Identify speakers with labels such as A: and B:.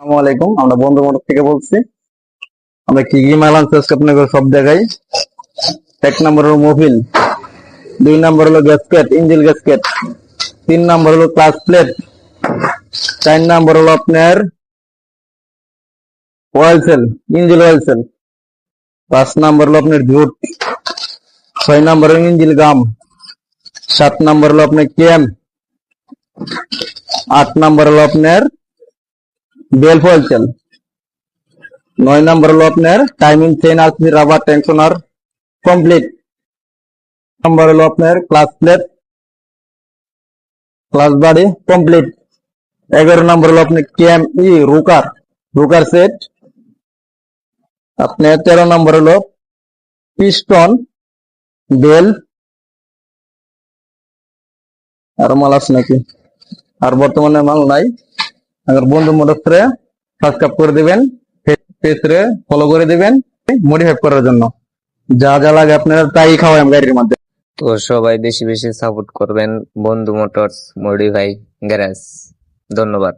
A: আলাইকুম, আমরা বন্ধু মোটর থেকে বলছি, আমরা কি কি মাল আনছি আজকে আপনাকে সব দেখাই। এক নম্বর হলো মোবিল, দুই নম্বর হলো গ্যাসকেট, ইঞ্জিল গ্যাসকেট, তিন নম্বর হলো ক্লাস প্লেট, চার নম্বর হলো আপনার oil seal engine oil seal পাঁচ নম্বর হলো আপনার জুট ছয় নম্বর হলো ইঞ্জিল গাম, সাত নম্বর হলো আপনার ক্যাম, আট নম্বর হলো আপনার বেল ফয়েল সেল নয় নম্বর হলো আপনার timing chain RC rubber tensioner complete নম্বর হলো আপনার ক্লাস প্লেট ক্লাস বাড়ি কমপ্লিট এগারো নম্বর হলো আপনার ক্যাম ই রুকার রুকার সেট আপনার তেরো নম্বর হলো পিস্টন বেল আর মাল আছে নাকি? আর বর্তমানে মাল নাই। আবার বন্ধু মোটরসে সাবস্ক্রাইব করে দিবেন পেজরে ফলো করে দিবেন মডিফাই করার জন্য। যা যা লাগে আপনারা তাই খাওয়াই গাড়ির মধ্যে।
B: তো সবাই বেশি বেশি সাপোর্ট করবেন, বন্ধু মোটরস মডিফাই গ্যারেজ ধন্যবাদ।